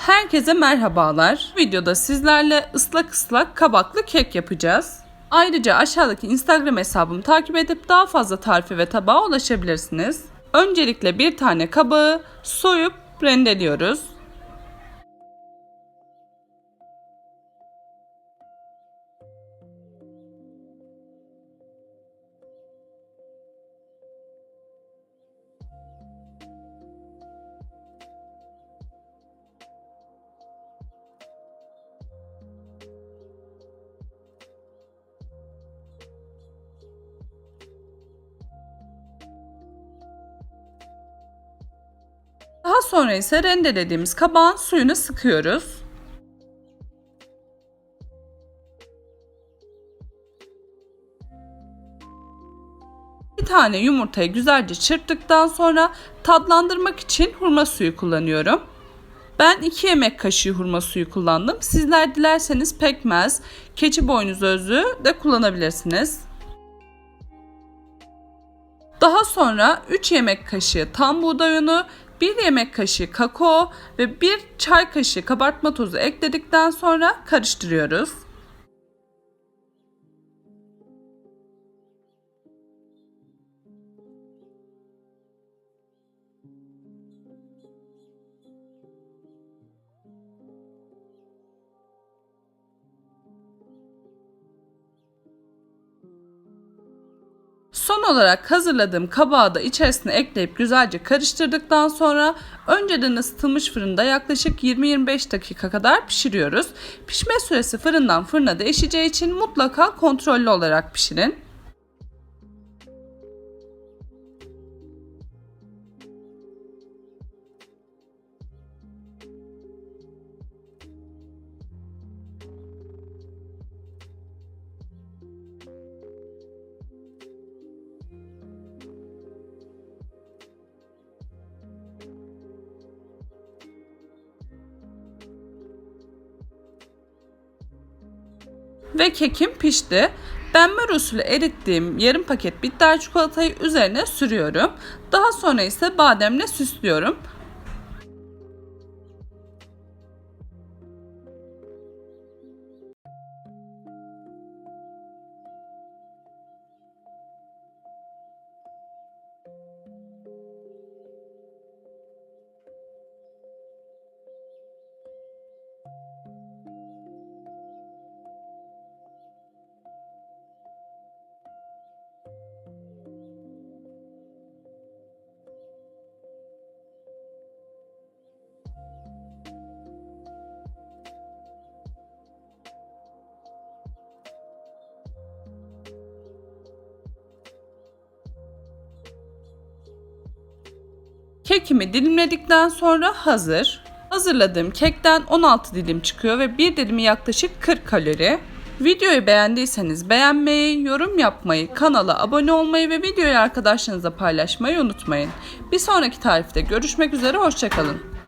Herkese merhabalar. Bu videoda sizlerle ıslak ıslak kabaklı kek yapacağız. Ayrıca aşağıdaki Instagram hesabımı takip edip daha fazla tarife ve tabağa ulaşabilirsiniz. Öncelikle bir tane kabağı soyup rendeliyoruz. Daha sonra ise rendelediğimiz kabağın suyunu sıkıyoruz. Bir tane yumurtayı güzelce çırptıktan sonra tatlandırmak için hurma suyu kullanıyorum. Ben 2 yemek kaşığı hurma suyu kullandım. Sizler dilerseniz pekmez, keçi boynuzu özü de kullanabilirsiniz. Daha sonra 3 yemek kaşığı tam buğday unu, 1 yemek kaşığı kakao ve 1 çay kaşığı kabartma tozu ekledikten sonra karıştırıyoruz. Son olarak hazırladığım kabağı da içerisine ekleyip güzelce karıştırdıktan sonra önceden ısıtılmış fırında yaklaşık 20-25 dakika kadar pişiriyoruz. Pişme süresi fırından fırına değişeceği için mutlaka kontrollü olarak pişirin. Ve kekim pişti. Benmer usulü erittiğim yarım paket bitter çikolatayı üzerine sürüyorum. Daha sonra ise bademle süslüyorum. Kekimi dilimledikten sonra hazır. Hazırladığım kekten 16 dilim çıkıyor ve bir dilimi yaklaşık 40 kalori. Videoyu beğendiyseniz beğenmeyi, yorum yapmayı, kanala abone olmayı ve videoyu arkadaşlarınızla paylaşmayı unutmayın. Bir sonraki tarifte görüşmek üzere, hoşçakalın.